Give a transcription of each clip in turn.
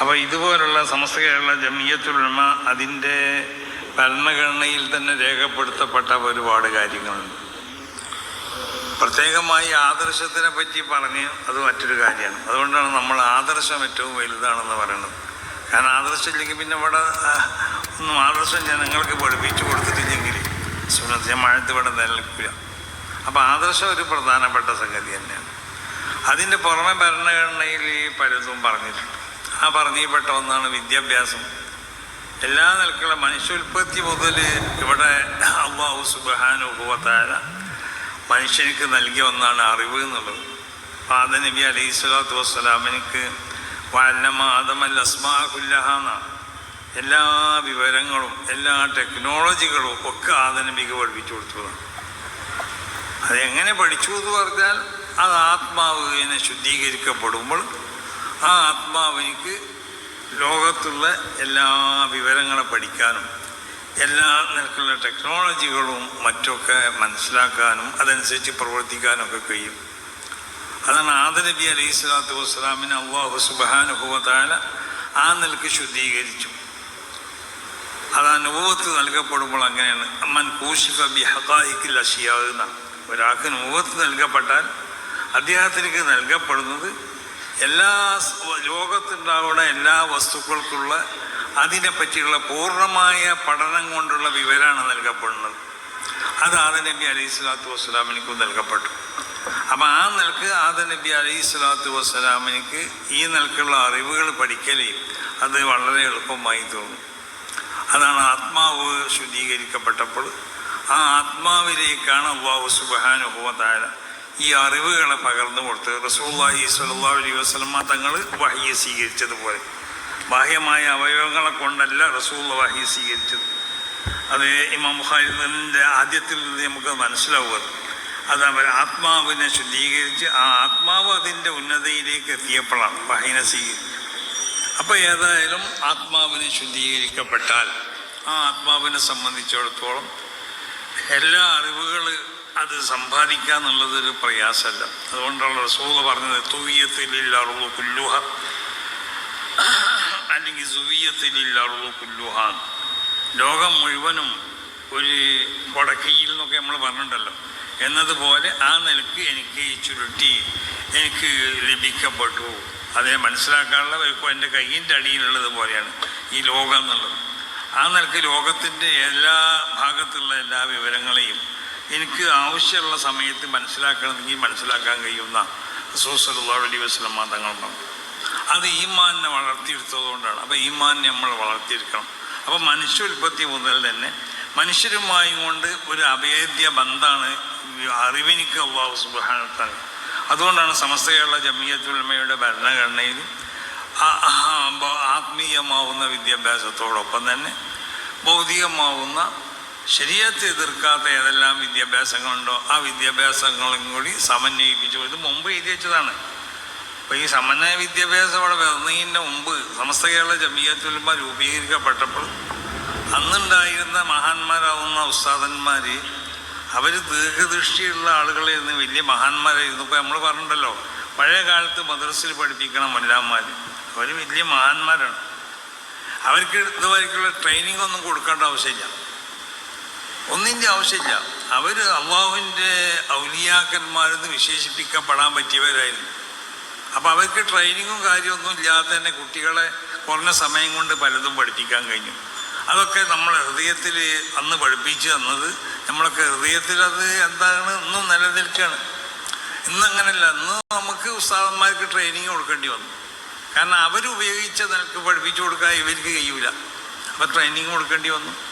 അപ്പോൾ ഇതുപോലുള്ള സമസ്ത കേരള ജമിയത്തുലമ അതിന്റെ ഭരണഘടനയിൽ തന്നെ രേഖപ്പെടുത്തപ്പെട്ട ഒരുപാട് കാര്യങ്ങളുണ്ട്. പ്രത്യേകമായി ആദർശത്തിനെ പറ്റി പറഞ്ഞ് അത് മറ്റൊരു കാര്യമാണ്. അതുകൊണ്ടാണ് നമ്മൾ ആദർശം ഏറ്റവും വലുതാണെന്ന് പറയുന്നത്. കാരണം ആദർശം ഇല്ലെങ്കിൽ പിന്നെ ഇവിടെ ഒന്നും ആദർശം ജനങ്ങൾക്ക് പഠിപ്പിച്ചു കൊടുത്തിട്ടില്ലെങ്കിൽ ഞാൻ മഴത്ത് ഇവിടെ നിലനിൽക്കില്ല. അപ്പോൾ ആദർശം ഒരു പ്രധാനപ്പെട്ട സംഗതി തന്നെയാണ്. അതിന്റെ പുറമെ ഭരണഘടനയിൽ പലതും പറഞ്ഞിട്ടുണ്ട്. ആ പറഞ്ഞിൽപ്പെട്ട ഒന്നാണ് വിദ്യാഭ്യാസം. എല്ലാ നിലക്കുള്ള മനുഷ്യോൽപ്പത്തി മുതൽ ഇവിടെ അള്ളാഹു സുബാനുഭവത്തായ മനുഷ്യനിക്ക് നൽകിയ ഒന്നാണ് അറിവ് എന്നുള്ളത്. ആദ നബി അലൈഹി സ്വലാത്തു വസ്സലാമിനിക്ക് വല്ലമ ആദമൽ അസ്മാഹുല്ലഹ എന്നാണ്. എല്ലാ വിവരങ്ങളും എല്ലാ ടെക്നോളജികളും ഒക്കെ ആദനബിക്ക് പഠിപ്പിച്ചു കൊടുത്തതാണ്. അതെങ്ങനെ പഠിച്ചു എന്ന് പറഞ്ഞാൽ അത് ആത്മാവ് ശുദ്ധീകരിക്കപ്പെടുമ്പോൾ ആ ആത്മാവ് എനിക്ക് ലോകത്തുള്ള എല്ലാ വിവരങ്ങളെ പഠിക്കാനും എല്ലാ നിലക്കുള്ള ടെക്നോളജികളും മറ്റൊക്കെ മനസ്സിലാക്കാനും അതനുസരിച്ച് പ്രവർത്തിക്കാനൊക്കെ കഴിയും. അതാണ് ആദനബി അലൈഹി സ്വലാത്തു വസ്സലാമിന് അള്ളാഹു സുബാനുഭവത്താല ആ നിലയ്ക്ക് ശുദ്ധീകരിച്ചു. അത് അനുഭവത്ത് നൽകപ്പെടുമ്പോൾ അങ്ങനെയാണ്. അമ്മൻ കൂഷിഫ ബി ഹക്കായിക്കിൽ അഷിയാകുന്ന ഒരാൾക്ക് അനുഭവത്ത് നൽകപ്പെട്ടാൽ അദ്ദേഹത്തിലേക്ക് നൽകപ്പെടുന്നത് എല്ലാ ലോകത്തുണ്ടാവുന്ന എല്ലാ വസ്തുക്കൾക്കുള്ള അതിനെപ്പറ്റിയുള്ള പൂർണമായ പഠനം കൊണ്ടുള്ള വിവരമാണ് നൽകപ്പെടുന്നത്. അത് ആദ നബി അലൈഹി സ്വലാത്തു വസ്സലാമിനിക്കും നൽകപ്പെട്ടു. അപ്പം ആ നിലയ്ക്ക് ആദ നബി അലൈഹി സ്വലാത്തു വസ്സലാമിനിക്ക് ഈ നിലക്കുള്ള അറിവുകൾ പഠിക്കലേ അത് വളരെ എളുപ്പമായി തോന്നും. അതാണ് ആത്മാവ് ശുദ്ധീകരിക്കപ്പെട്ടപ്പോൾ ആ ആത്മാവിലേക്കാണ് അള്ളാഹു സുബാനുഭവത്തായ ഈ അറിവുകളെ പകർന്നു കൊടുത്ത് റസൂള്ളാഹി സ്വല്ലല്ലാഹു അലൈഹി വസല്ലമ തങ്ങൾ വഹിയെ സ്വീകരിച്ചതുപോലെ. ബാഹ്യമായ അവയവങ്ങളെ കൊണ്ടല്ല റസൂൽ വഹി സ്വീകരിച്ചത്. അത് ഇമാം ആദ്യത്തിൽ നിന്ന് നമുക്ക് മനസ്സിലാവുക. അത് അവർ ആത്മാവിനെ ശുദ്ധീകരിച്ച് ആ ആത്മാവ് അതിന്റെ ഉന്നതയിലേക്ക് എത്തിയപ്പോഴാണ് വഹിനെ സ്വീകരിച്ചത്. അപ്പോൾ ഏതായാലും ആത്മാവിനെ ശുദ്ധീകരിക്കപ്പെട്ടാൽ ആ ആത്മാവിനെ സംബന്ധിച്ചിടത്തോളം എല്ലാ അറിവുകൾ അത് സമ്പാദിക്കുക എന്നുള്ളതൊരു പ്രയാസമല്ല. അതുകൊണ്ടാണ് റസൂൽ പറഞ്ഞത് തൂയ്യത്തിലില്ലാറുള്ളൂ കുല്ലുഹ. അല്ലെങ്കിൽ സുവീയത്തിലില്ലാറുള്ളൂ കുല്ലുഹ. ലോകം മുഴുവനും ഒരു കൊടക്കയിൽ എന്നൊക്കെ നമ്മൾ പറഞ്ഞിട്ടുണ്ടല്ലോ. എന്നതുപോലെ ആ നിലയ്ക്ക് എനിക്ക് ഈ ചുരുട്ടി എനിക്ക് ലഭിക്കപ്പെട്ടു. അതിനെ മനസ്സിലാക്കാനുള്ള ഒരു എന്റെ കയ്യിന്റെ അടിയിലുള്ളത് പോലെയാണ് ഈ ലോകം എന്നുള്ളത്. ആ നിലയ്ക്ക് ലോകത്തിന്റെ എല്ലാ ഭാഗത്തുള്ള എല്ലാ വിവരങ്ങളെയും എനിക്ക് ആവശ്യമുള്ള സമയത്ത് മനസ്സിലാക്കണമെങ്കിൽ മനസ്സിലാക്കാൻ കഴിയുന്ന റസൂസല്ലാ അലൈഹി വസ്ലമ തങ്ങൾ പറഞ്ഞു. അത് ഈമാനെ വളർത്തിയെടുത്തതുകൊണ്ടാണ്. അപ്പോൾ ഈമാൻ നമ്മൾ വളർത്തിയെടുക്കണം. അപ്പോൾ മനുഷ്യോൽപ്പത്തി മുതൽ തന്നെ മനുഷ്യരുമായി കൊണ്ട് ഒരു അഭേദ്യ ബന്ധാണ് ഈ അറിവിനിക്ക് അള്ളാഹു സുബാനത്താണ് അതുകൊണ്ടാണ് സമസ്ത കേരള ജമിയത്തുൽമയുടെ ഭരണഘടനയിൽ ആത്മീയമാവുന്ന വിദ്യാഭ്യാസത്തോടൊപ്പം തന്നെ ഭൗതികമാവുന്ന ശരീരത്തെ എതിർക്കാത്ത ഏതെല്ലാം വിദ്യാഭ്യാസങ്ങളുണ്ടോ ആ വിദ്യാഭ്യാസങ്ങളും കൂടി സമന്വയിപ്പിച്ചു. ഇത് മുമ്പ് എഴുതി വെച്ചതാണ്. അപ്പോൾ ഈ സമന്വയ വിദ്യാഭ്യാസം അവിടെ വരുന്നതിന്റെ മുമ്പ് സമസ്ത കേരള ജമീയത്തുൽമ രൂപീകരിക്കപ്പെട്ടപ്പോൾ അന്നുണ്ടായിരുന്ന മഹാന്മാരാവുന്ന ഉസ്താദന്മാർ അവർ ദീർഘദൃഷ്ടിയുള്ള ആളുകളായിരുന്നു വലിയ മഹാന്മാരായിരുന്നു. ഇപ്പോൾ നമ്മൾ പറഞ്ഞിട്ടുണ്ടല്ലോ പഴയ കാലത്ത് മദ്രസയിൽ പഠിപ്പിക്കണം മല്ലാന്മാർ അവർ വലിയ മഹാന്മാരാണ്. അവർക്ക് ഇതുവരെയുള്ള ട്രെയിനിങ് ഒന്നും കൊടുക്കേണ്ട ആവശ്യമില്ല. ഒന്നിന്റെ ആവശ്യമില്ല. അവർ അള്ളാഹുവിന്റെ ഔലിയാക്കന്മാരെന്ന് വിശേഷിപ്പിക്കപ്പെടാൻ പറ്റിയവരായിരുന്നു. അപ്പോൾ അവർക്ക് ട്രെയിനിങ്ങും കാര്യമൊന്നും ഇല്ലാതെ തന്നെ കുട്ടികളെ കുറഞ്ഞ സമയം കൊണ്ട് പലതും പഠിപ്പിക്കാൻ കഴിഞ്ഞു. അതൊക്കെ നമ്മൾ ഹൃദയത്തിൽ അന്ന് പഠിപ്പിച്ചു തന്നത് നമ്മളൊക്കെ ഹൃദയത്തിൽ അത് എന്താണ് ഇന്നും നിലനിൽക്കുകയാണ് ഇന്ന് അങ്ങനെയല്ല ഇന്ന് നമുക്ക് ഉസ്താദന്മാർക്ക് ട്രെയിനിങ് കൊടുക്കേണ്ടി വന്നു. കാരണം അവരുപയോഗിച്ച നിലയ്ക്ക് പഠിപ്പിച്ചു കൊടുക്കാൻ ഇവർക്ക് കഴിയൂല. അപ്പോൾ ട്രെയിനിങ് കൊടുക്കേണ്ടി വന്നു.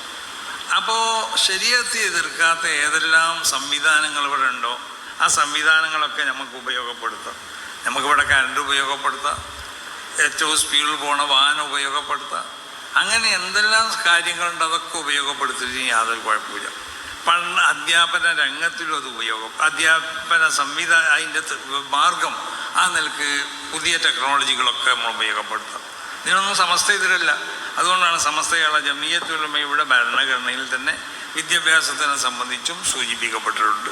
അപ്പോൾ ശരീരത്തെ എതിർക്കാത്ത ഏതെല്ലാം സംവിധാനങ്ങൾ ഇവിടെ ഉണ്ടോ ആ സംവിധാനങ്ങളൊക്കെ നമുക്ക് ഉപയോഗപ്പെടുത്താം. നമുക്കിവിടെ കറണ്ട് ഉപയോഗപ്പെടുത്താം ഏറ്റവും സ്പീഡിൽ പോണ വാഹനം ഉപയോഗപ്പെടുത്താം. അങ്ങനെ എന്തെല്ലാം കാര്യങ്ങളുണ്ട് അതൊക്കെ ഉപയോഗപ്പെടുത്തിയിട്ട് യാതൊരു കുഴപ്പമില്ല പണ്ട് അധ്യാപന രംഗത്തിലും അത് ഉപയോഗം അധ്യാപന സംവിധാനം അതിന്റെ മാർഗം ആ നിലയ്ക്ക് പുതിയ ടെക്നോളജികളൊക്കെ നമ്മൾ ഉപയോഗപ്പെടുത്താം. ഇതിനൊന്നും സമസ്ത എതിരല്ല അതുകൊണ്ടാണ് സമസ്തയാള ജമീയത്തുലമയുടെ ഭരണഘടനയിൽ തന്നെ വിദ്യാഭ്യാസത്തിനെ സംബന്ധിച്ചും സൂചിപ്പിക്കപ്പെട്ടിട്ടുണ്ട്.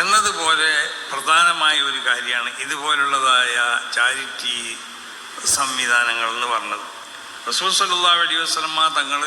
എന്നതുപോലെ പ്രധാനമായ ഒരു കാര്യമാണ് ഇതുപോലുള്ളതായ ചാരിറ്റി സംവിധാനങ്ങൾ എന്ന് പറഞ്ഞത്. റസൂൽ സല്ലല്ലാഹു അലൈഹി വസല്ലമ തങ്ങൾ